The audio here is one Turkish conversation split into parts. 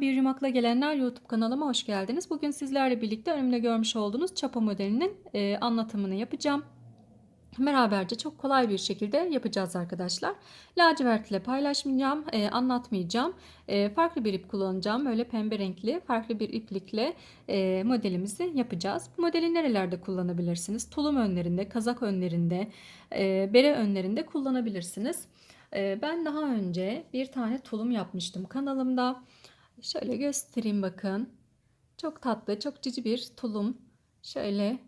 Bir Yumakla Gelenler YouTube kanalıma hoş geldiniz. Bugün sizlerle birlikte önümde görmüş olduğunuz çapa modelinin e, anlatımını yapacağım. Beraberce çok kolay bir şekilde yapacağız arkadaşlar. Lacivert ile paylaşmayacağım, e, anlatmayacağım. E, farklı bir ip kullanacağım. Böyle pembe renkli farklı bir iplikle e, modelimizi yapacağız. Bu modeli nerelerde kullanabilirsiniz? Tulum önlerinde, kazak önlerinde, e, bere önlerinde kullanabilirsiniz. E, ben daha önce bir tane tulum yapmıştım kanalımda. Şöyle göstereyim bakın. Çok tatlı, çok cici bir tulum. Şöyle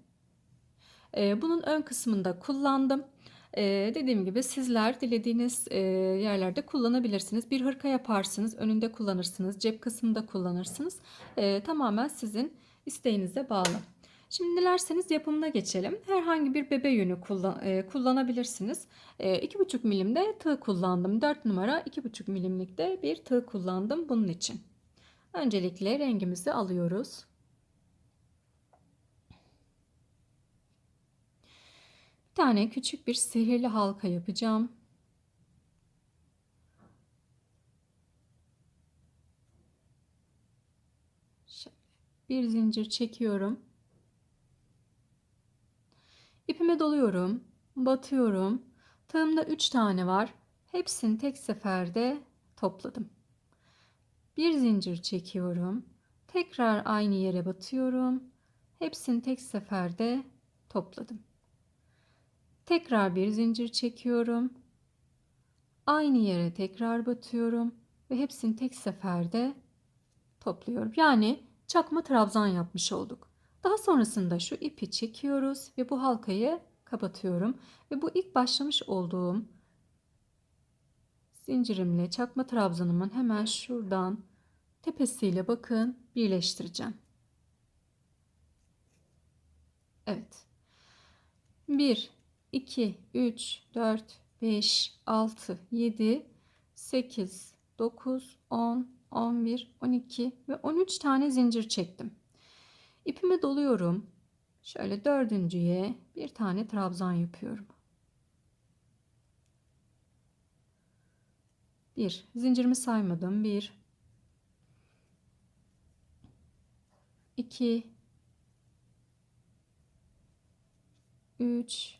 e, bunun ön kısmında kullandım. E, dediğim gibi sizler dilediğiniz e, yerlerde kullanabilirsiniz. Bir hırka yaparsınız, önünde kullanırsınız, cep kısmında kullanırsınız. E, tamamen sizin isteğinize bağlı. Şimdi dilerseniz yapımına geçelim. Herhangi bir bebe yünü kullan, e, kullanabilirsiniz. E, 2,5 milimde tığ kullandım. 4 numara 2,5 milimlikte bir tığ kullandım bunun için. Öncelikle rengimizi alıyoruz. Bir tane küçük bir sihirli halka yapacağım. Bir zincir çekiyorum. İpime doluyorum, batıyorum. Tığımda 3 tane var. Hepsini tek seferde topladım. Bir zincir çekiyorum. Tekrar aynı yere batıyorum. Hepsini tek seferde topladım. Tekrar bir zincir çekiyorum. Aynı yere tekrar batıyorum ve hepsini tek seferde topluyorum. Yani çakma trabzan yapmış olduk. Daha sonrasında şu ipi çekiyoruz ve bu halkayı kapatıyorum. Ve bu ilk başlamış olduğum zincirimle çakma trabzanımın hemen şuradan tepesiyle bakın birleştireceğim. Evet. 1, 2, 3, 4, 5, 6, 7, 8, 9, 10, 11, 12 ve 13 tane zincir çektim. İpimi doluyorum. Şöyle dördüncüye bir tane trabzan yapıyorum. Bir, zincirimi saymadım. Bir, iki, üç,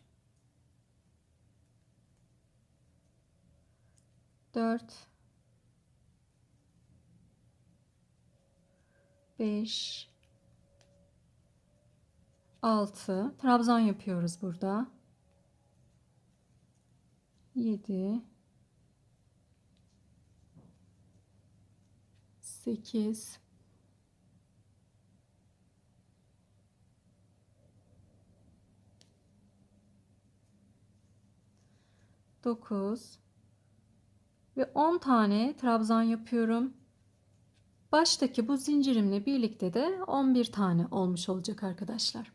dört, beş, 6 trabzan yapıyoruz burada. 7 8 9 ve 10 tane trabzan yapıyorum. Baştaki bu zincirimle birlikte de 11 tane olmuş olacak arkadaşlar.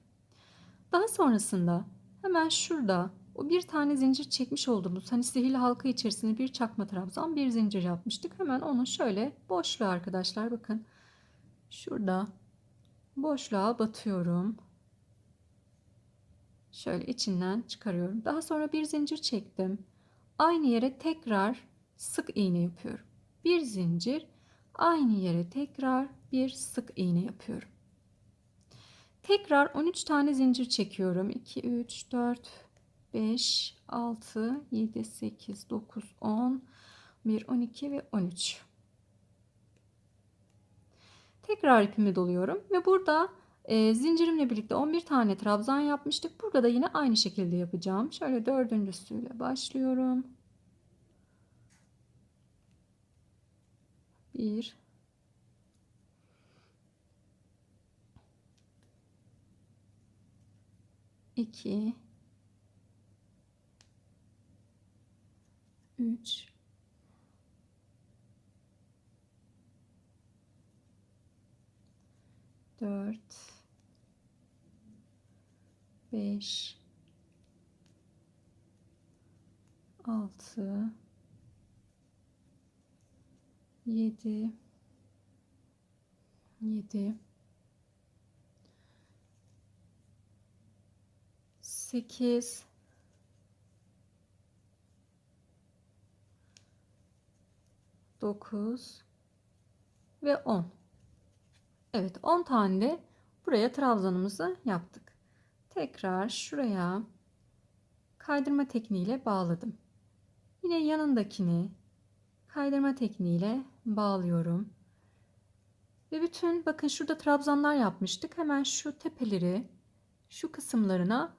Daha sonrasında hemen şurada o bir tane zincir çekmiş olduğumuz hani sihirli halka içerisine bir çakma trabzan bir zincir yapmıştık. Hemen onu şöyle boşluğa arkadaşlar bakın. Şurada boşluğa batıyorum. Şöyle içinden çıkarıyorum. Daha sonra bir zincir çektim. Aynı yere tekrar sık iğne yapıyorum. Bir zincir aynı yere tekrar bir sık iğne yapıyorum. Tekrar 13 tane zincir çekiyorum. 2, 3, 4, 5, 6, 7, 8, 9, 10, 1, 12 ve 13. Tekrar ipimi doluyorum ve burada e, zincirimle birlikte 11 tane trabzan yapmıştık. Burada da yine aynı şekilde yapacağım. Şöyle dördüncüsüyle başlıyorum. 1 2 3 4 5 6 7 7 8 9 ve 10. Evet 10 tane de buraya trabzanımızı yaptık. Tekrar şuraya kaydırma tekniğiyle bağladım. Yine yanındakini kaydırma tekniğiyle bağlıyorum. Ve bütün bakın şurada trabzanlar yapmıştık. Hemen şu tepeleri şu kısımlarına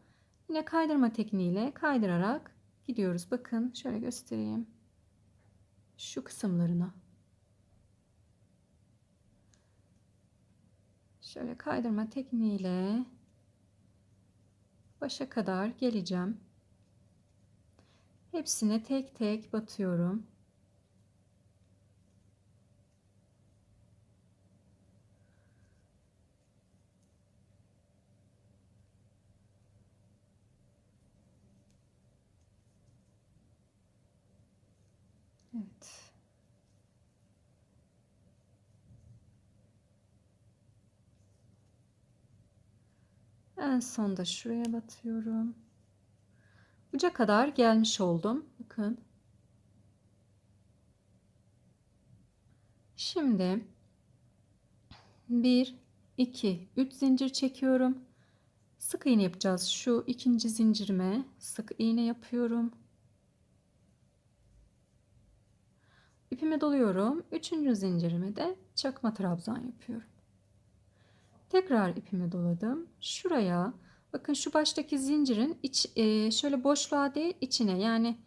yine kaydırma tekniğiyle kaydırarak gidiyoruz. Bakın şöyle göstereyim. Şu kısımlarına. Şöyle kaydırma tekniğiyle başa kadar geleceğim. Hepsine tek tek batıyorum. Evet. En sonda şuraya batıyorum. Uca kadar gelmiş oldum. Bakın. Şimdi 1 2 3 zincir çekiyorum. Sık iğne yapacağız. Şu ikinci zincirime sık iğne yapıyorum. İpimi doluyorum. Üçüncü zincirime de çakma trabzan yapıyorum. Tekrar ipimi doladım. Şuraya bakın şu baştaki zincirin iç, e, şöyle boşluğa değil içine yani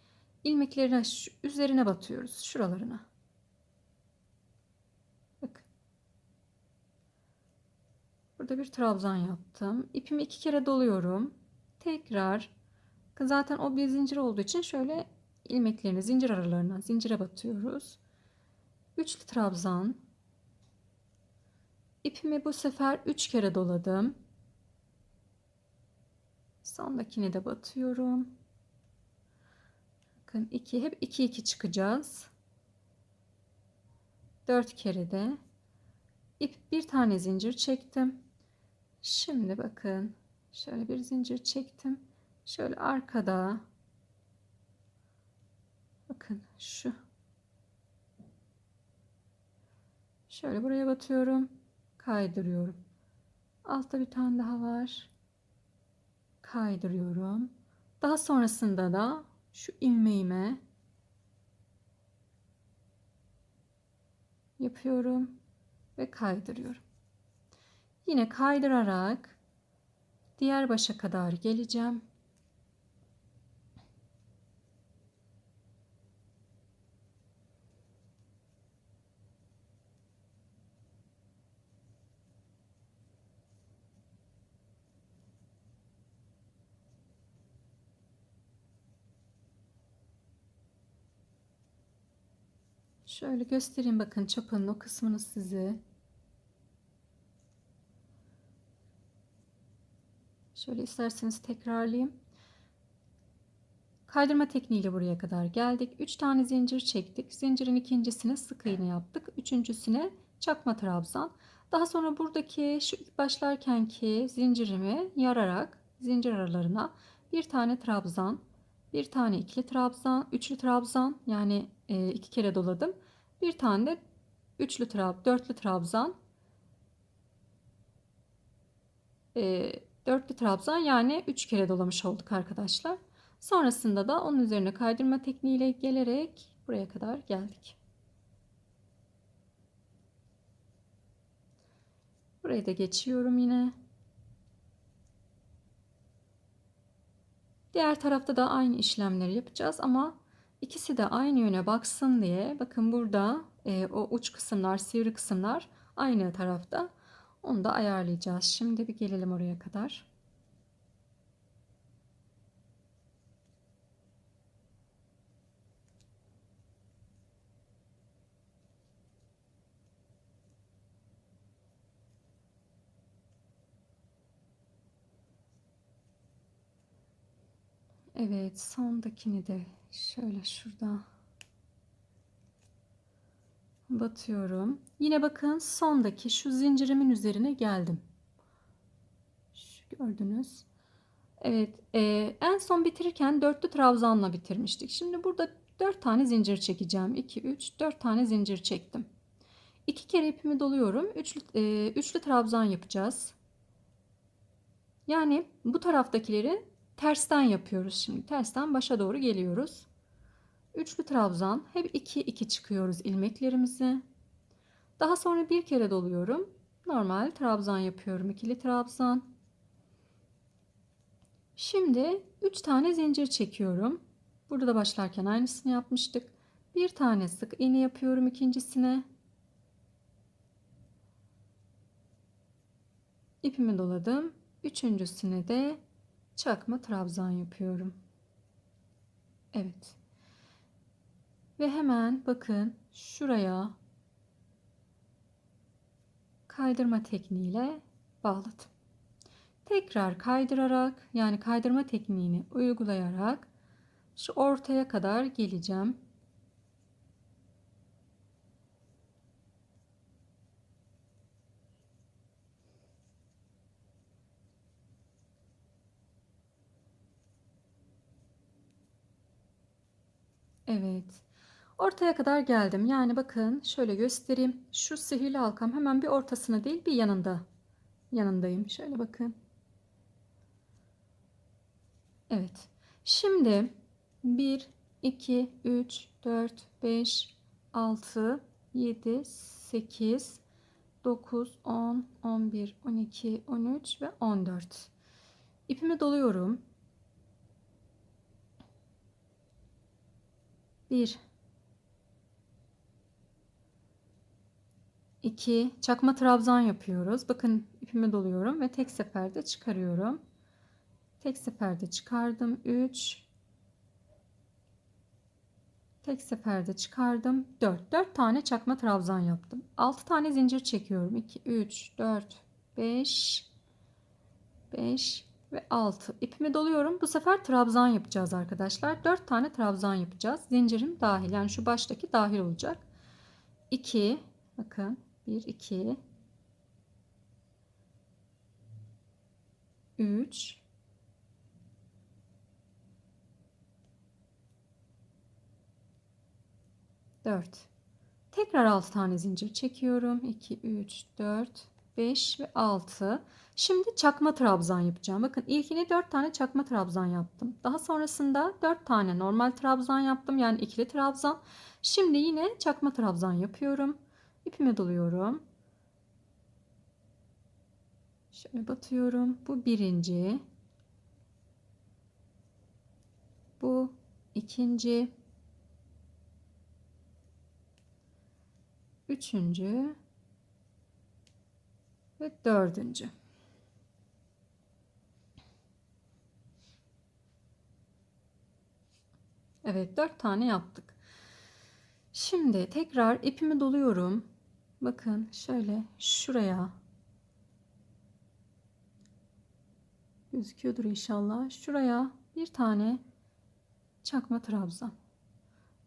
ilmeklerine şu, üzerine batıyoruz şuralarına. Bakın. Burada bir trabzan yaptım. İpimi iki kere doluyorum. Tekrar zaten o bir zincir olduğu için şöyle ilmeklerini zincir aralarına zincire batıyoruz. Üçlü trabzan İpimi bu sefer 3 kere doladım. Sondakini de batıyorum. Bakın 2 hep 2 2 çıkacağız. 4 kere de ip bir tane zincir çektim. Şimdi bakın şöyle bir zincir çektim. Şöyle arkada bakın şu şöyle buraya batıyorum kaydırıyorum. Altta bir tane daha var. Kaydırıyorum. Daha sonrasında da şu ilmeğime yapıyorum ve kaydırıyorum. Yine kaydırarak diğer başa kadar geleceğim. Şöyle göstereyim bakın çapanın o kısmını size. Şöyle isterseniz tekrarlayayım. Kaydırma tekniğiyle buraya kadar geldik. 3 tane zincir çektik. Zincirin ikincisine sık iğne yaptık. Üçüncüsüne çakma trabzan. Daha sonra buradaki şu ilk başlarkenki zincirimi yararak zincir aralarına bir tane trabzan, bir tane ikili trabzan, üçlü trabzan yani e, iki kere doladım. Bir tane de üçlü trab, dörtlü trabzan. E, dörtlü trabzan yani üç kere dolamış olduk arkadaşlar. Sonrasında da onun üzerine kaydırma tekniğiyle gelerek buraya kadar geldik. Burayı da geçiyorum yine. Diğer tarafta da aynı işlemleri yapacağız ama ikisi de aynı yöne baksın diye bakın burada e, o uç kısımlar sivri kısımlar aynı tarafta onu da ayarlayacağız. Şimdi bir gelelim oraya kadar. Evet sondakini de şöyle şurada batıyorum. Yine bakın sondaki şu zincirimin üzerine geldim. Şu gördünüz. Evet e, en son bitirirken dörtlü trabzanla bitirmiştik. Şimdi burada dört tane zincir çekeceğim. 2, 3, 4 tane zincir çektim. İki kere ipimi doluyorum. Üçlü, e, üçlü trabzan yapacağız. Yani bu taraftakileri tersten yapıyoruz şimdi. Tersten başa doğru geliyoruz. Üçlü trabzan. Hep 2 2 çıkıyoruz ilmeklerimizi. Daha sonra bir kere doluyorum. Normal trabzan yapıyorum. ikili trabzan. Şimdi 3 tane zincir çekiyorum. Burada da başlarken aynısını yapmıştık. Bir tane sık iğne yapıyorum ikincisine. İpimi doladım. Üçüncüsüne de çakma trabzan yapıyorum. Evet. Ve hemen bakın şuraya kaydırma tekniğiyle bağladım. Tekrar kaydırarak yani kaydırma tekniğini uygulayarak şu ortaya kadar geleceğim. Evet. Ortaya kadar geldim. Yani bakın şöyle göstereyim. Şu sihirli halkam hemen bir ortasına değil bir yanında. Yanındayım. Şöyle bakın. Evet. Şimdi 1, 2, 3, 4, 5, 6, 7, 8, 9, 10, 11, 12, 13 ve 14. İpimi doluyorum. 1 2 çakma trabzan yapıyoruz. Bakın ipimi doluyorum ve tek seferde çıkarıyorum. Tek seferde çıkardım. 3 Tek seferde çıkardım. 4. 4 tane çakma trabzan yaptım. 6 tane zincir çekiyorum. 2 3 4 5 5 ve 6. İpimi doluyorum. Bu sefer trabzan yapacağız arkadaşlar. 4 tane trabzan yapacağız. Zincirim dahil. Yani şu baştaki dahil olacak. 2 bakın 1 2 3 4 Tekrar 6 tane zincir çekiyorum. 2 3 4 5 ve 6. Şimdi çakma trabzan yapacağım. Bakın ilkini 4 tane çakma trabzan yaptım. Daha sonrasında 4 tane normal trabzan yaptım. Yani ikili trabzan. Şimdi yine çakma trabzan yapıyorum. İpime doluyorum. Şöyle batıyorum. Bu birinci. Bu ikinci. Üçüncü ve dördüncü. Evet dört tane yaptık. Şimdi tekrar ipimi doluyorum. Bakın şöyle şuraya gözüküyordur inşallah. Şuraya bir tane çakma trabzan.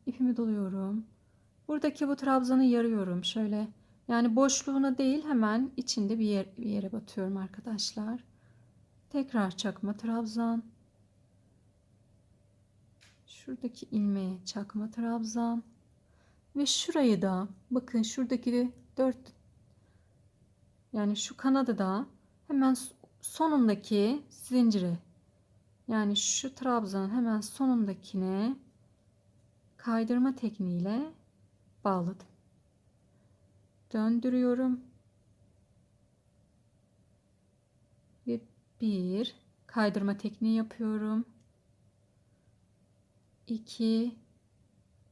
İpimi doluyorum. Buradaki bu trabzanı yarıyorum şöyle yani boşluğuna değil hemen içinde bir, yer, bir yere batıyorum arkadaşlar. Tekrar çakma trabzan. Şuradaki ilmeğe çakma trabzan. Ve şurayı da bakın şuradaki dört yani şu kanadı da hemen sonundaki zincire yani şu trabzanın hemen sonundakine kaydırma tekniğiyle bağladım döndürüyorum. Ve bir kaydırma tekniği yapıyorum. 2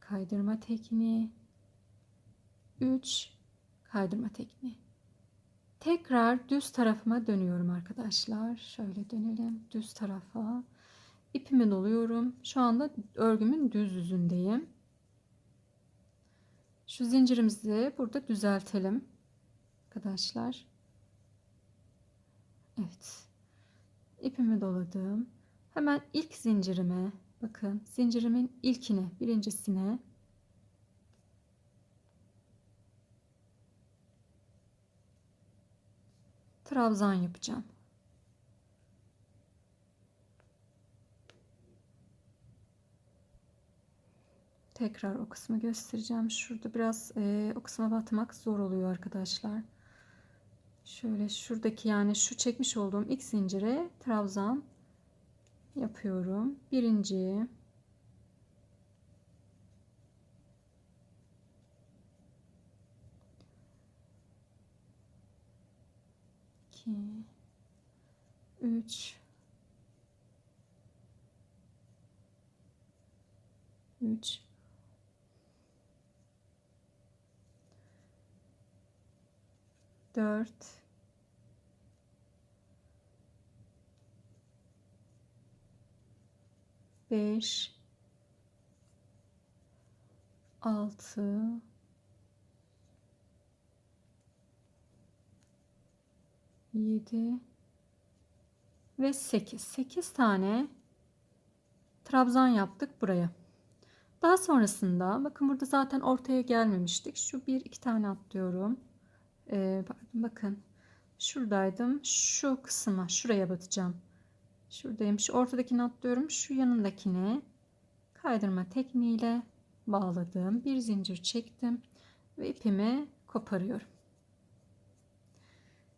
kaydırma tekniği 3 kaydırma tekniği. Tekrar düz tarafıma dönüyorum arkadaşlar. Şöyle dönelim düz tarafa. İpimi doluyorum. Şu anda örgümün düz yüzündeyim. Şu zincirimizi burada düzeltelim. Arkadaşlar. Evet. İpimi doladım. Hemen ilk zincirime bakın zincirimin ilkine birincisine trabzan yapacağım. Tekrar o kısmı göstereceğim. Şurada biraz e, o kısma batmak zor oluyor arkadaşlar. Şöyle şuradaki yani şu çekmiş olduğum ilk zincire trabzan yapıyorum. Birinci, iki, üç, üç, dört, beş, altı, yedi ve sekiz. Sekiz tane trabzan yaptık buraya. Daha sonrasında bakın burada zaten ortaya gelmemiştik. Şu bir iki tane atlıyorum. Ee, bakın şuradaydım. Şu kısma şuraya batacağım. Şuradayım. Şu ortadakini atlıyorum. Şu yanındakini kaydırma tekniğiyle bağladım. Bir zincir çektim ve ipimi koparıyorum.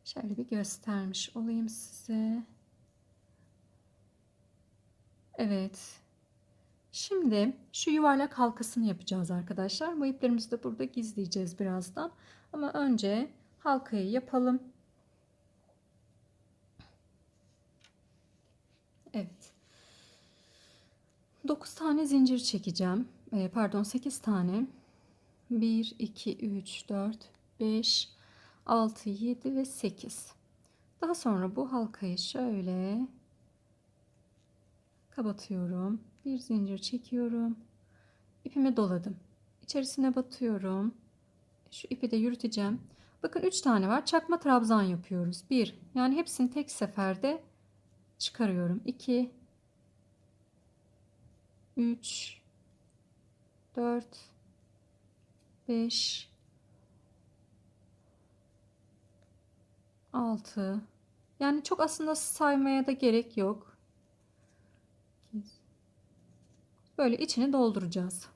Şöyle bir göstermiş olayım size. Evet. Şimdi şu yuvarlak halkasını yapacağız arkadaşlar. Bu iplerimizi de burada gizleyeceğiz birazdan. Ama önce halkayı yapalım. Evet. 9 tane zincir çekeceğim. Ee, pardon 8 tane. 1, 2, 3, 4, 5, 6, 7 ve 8. Daha sonra bu halkayı şöyle kapatıyorum. Bir zincir çekiyorum. İpimi doladım. İçerisine batıyorum. Şu ipi de yürüteceğim. Bakın 3 tane var. Çakma trabzan yapıyoruz. 1. Yani hepsini tek seferde çıkarıyorum. 2 3 4 5 6 Yani çok aslında saymaya da gerek yok. Böyle içini dolduracağız.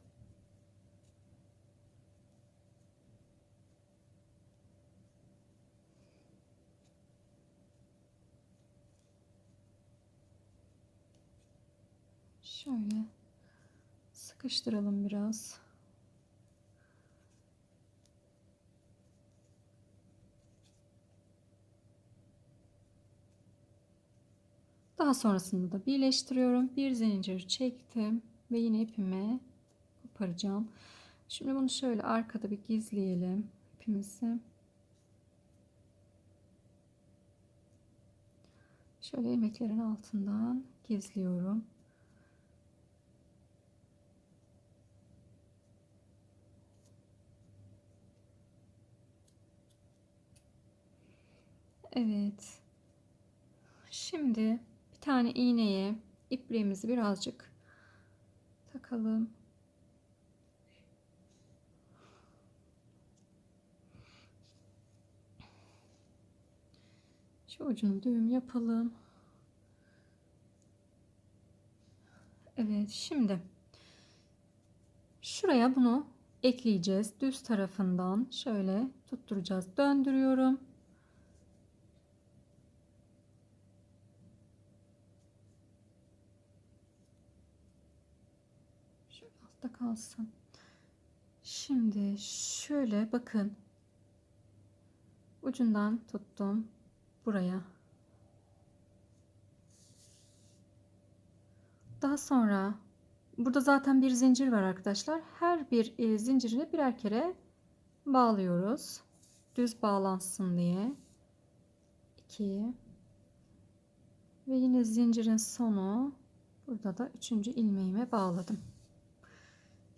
Şöyle sıkıştıralım biraz. Daha sonrasında da birleştiriyorum. Bir zincir çektim ve yine ipimi koparacağım. Şimdi bunu şöyle arkada bir gizleyelim ipimizi. Şöyle ilmeklerin altından gizliyorum. Evet. Şimdi bir tane iğneye ipliğimizi birazcık takalım. Şu ucunu düğüm yapalım. Evet şimdi şuraya bunu ekleyeceğiz. Düz tarafından şöyle tutturacağız. Döndürüyorum. Altta kalsın. Şimdi şöyle bakın. Ucundan tuttum buraya. Daha sonra burada zaten bir zincir var arkadaşlar. Her bir e, zincirine birer kere bağlıyoruz. Düz bağlansın diye. 2 ve yine zincirin sonu burada da üçüncü ilmeğime bağladım.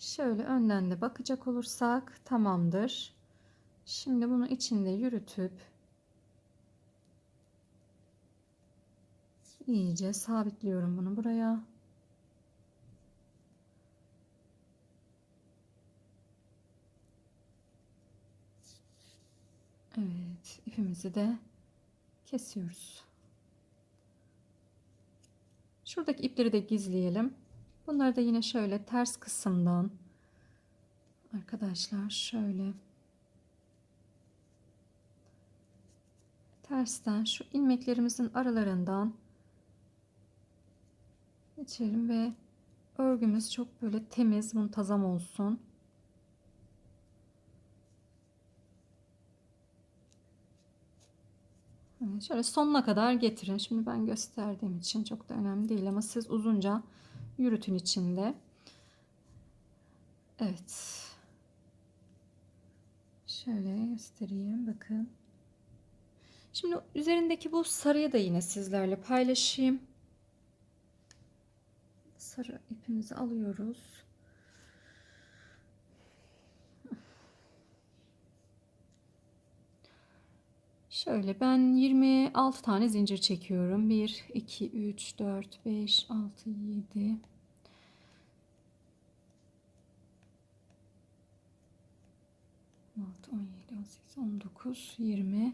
Şöyle önden de bakacak olursak tamamdır. Şimdi bunu içinde yürütüp iyice sabitliyorum bunu buraya. Evet, ipimizi de kesiyoruz. Şuradaki ipleri de gizleyelim. Bunları da yine şöyle ters kısımdan Arkadaşlar şöyle tersten şu ilmeklerimizin aralarından geçelim ve örgümüz çok böyle temiz, muntazam olsun. Şöyle sonuna kadar getirin. Şimdi ben gösterdiğim için çok da önemli değil ama siz uzunca yürütün içinde. Evet. Şöyle göstereyim. Bakın. Şimdi üzerindeki bu sarıyı da yine sizlerle paylaşayım. Sarı ipimizi alıyoruz. Şöyle ben 26 tane zincir çekiyorum. 1, 2, 3, 4, 5, 6, 7, 16, 17, 18, 19, 20,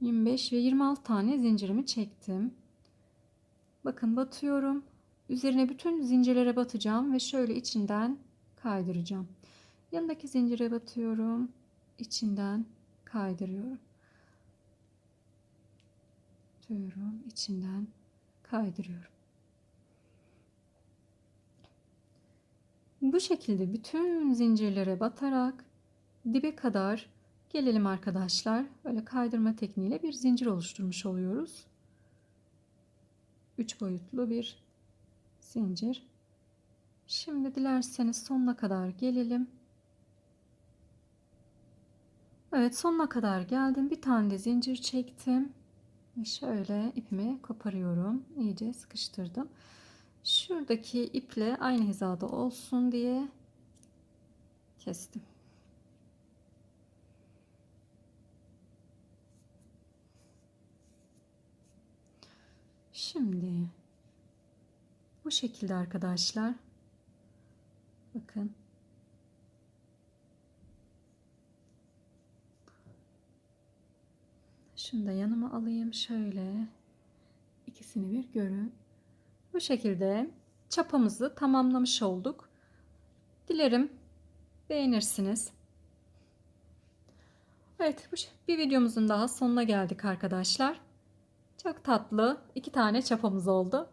25 ve 26 tane zincirimi çektim. Bakın batıyorum. Üzerine bütün zincirlere batacağım ve şöyle içinden kaydıracağım. Yanındaki zincire batıyorum. İçinden kaydırıyorum. Batıyorum. içinden kaydırıyorum. Bu şekilde bütün zincirlere batarak dibe kadar gelelim arkadaşlar. Böyle kaydırma tekniğiyle bir zincir oluşturmuş oluyoruz. 3 boyutlu bir zincir. Şimdi dilerseniz sonuna kadar gelelim. Evet sonuna kadar geldim. Bir tane de zincir çektim. Şöyle ipimi koparıyorum. İyice sıkıştırdım. Şuradaki iple aynı hizada olsun diye kestim. Şimdi bu şekilde arkadaşlar. Bakın. Şunu da yanıma alayım şöyle. İkisini bir görün. Bu şekilde çapamızı tamamlamış olduk. Dilerim beğenirsiniz. Evet bir videomuzun daha sonuna geldik arkadaşlar. Çok tatlı iki tane çapamız oldu.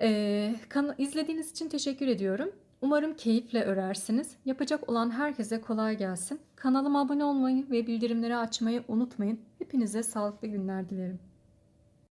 Ee, izlediğiniz için teşekkür ediyorum. Umarım keyifle örersiniz. Yapacak olan herkese kolay gelsin. Kanalıma abone olmayı ve bildirimleri açmayı unutmayın. Hepinize sağlıklı günler dilerim.